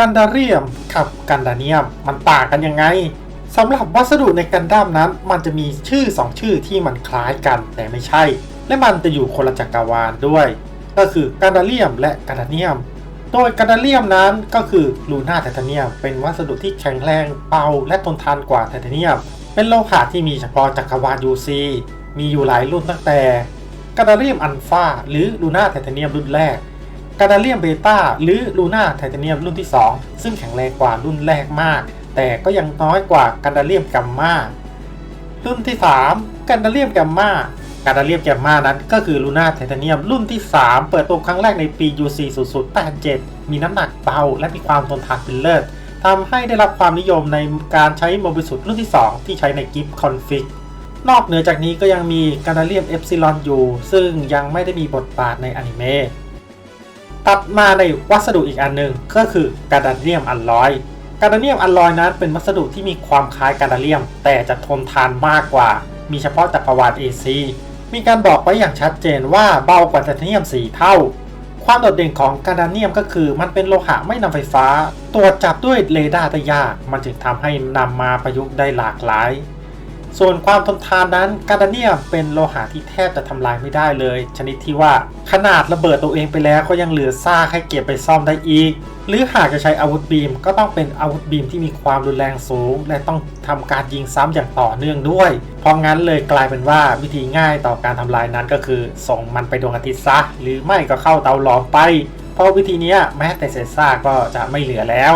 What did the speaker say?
กันดาเรียมกับกันดาเนียมมันต่างกันยังไงสำหรับวัสดุในกันดั้มนั้น มันจะมีชื่อ 2 ชื่อที่มันคล้ายกันแต่ไม่ใช่ และมันจะอยู่คนละจักรวาลด้วย ก็คือกันดาเรียมและกันดาเนียม โดยกันดาเลียมนั้นก็คือลูน่าไทเทเนียม เป็นวัสดุที่แข็งแรงเบาและทนทานกว่าไทเทเนียม เป็นโลหะที่มีเฉพาะจักรวาล UC มีอยู่หลายรุ่นตั้งแต่กันดาเลียมอัลฟาหรือลูน่าไทเทเนียมรุ่นแรก กันดาเลียมเบต้าหรือลูน่าไทเทเนียมรุ่นที่ 2 ซึ่งแข็งแรงกว่ารุ่นแรกมาก แต่ก็ยังน้อยกว่ากันดาเลียมกัมมารุ่นที่ 3กันดาเลียมกัมมาการดาเลียมแกมมานั้นก็คือลูน่าไทเทเนียมรุ่นที่ 3 เปิดตัวครั้งแรกในปี UC 0087 มีน้ำหนักเบาและมีความทนทานเป็นเลิศทำให้ได้รับความนิยมในการใช้โมบิสุดรุ่นที่ 2 ที่ใช้ในกิฟต์คอนฟิกนอกเหนือจากนี้ก็ยังมีการดาเลียมเอฟซิลอนอยู่ ซึ่งยังไม่ได้มีบทบาทในอนิเมะ ตัดมาในวัสดุอีกอันหนึ่งก็คือกาดาเลียมอัลลอยการดาเลียมอัลลอยนั้นเป็นวัสดุที่มีความคล้ายการดาเลียม แต่จะทนทานมากกว่า มีเฉพาะจักรวาล AC มีการบอกไว้อย่างชัดเจนว่าเบากว่าไทเทเนียม 4 เท่า ความโดดเด่นของการดาเนียมก็คือมันเป็นโลหะไม่นำไฟฟ้า ตรวจจับด้วยเรดาร์ได้ยาก มันจึงทำให้นำมาประยุกต์ได้หลากหลาย ส่วนความทนทานนั้นการดาเนียมเป็นโลหะที่แทบจะทำลายไม่ได้เลย ชนิดที่ว่าขนาดระเบิดตัวเองไปแล้วก็ยังเหลือซากให้เก็บไปซ่อมได้อีก หรือหากจะใช้อาวุธบีม ก็ต้องเป็นอาวุธบีมที่มีความรุนแรงสูง และต้องทำการยิงซ้ำอย่างต่อเนื่องด้วย เพราะงั้นเลยกลายเป็นว่าวิธีง่ายต่อการทำลายนั้นก็คือ ส่งมันไปดวงอาทิตย์ซะหรือไม่ก็เข้าเตาหลอมไป เพราะวิธีนี้แม้แต่เศษซากก็จะไม่เหลือแล้ว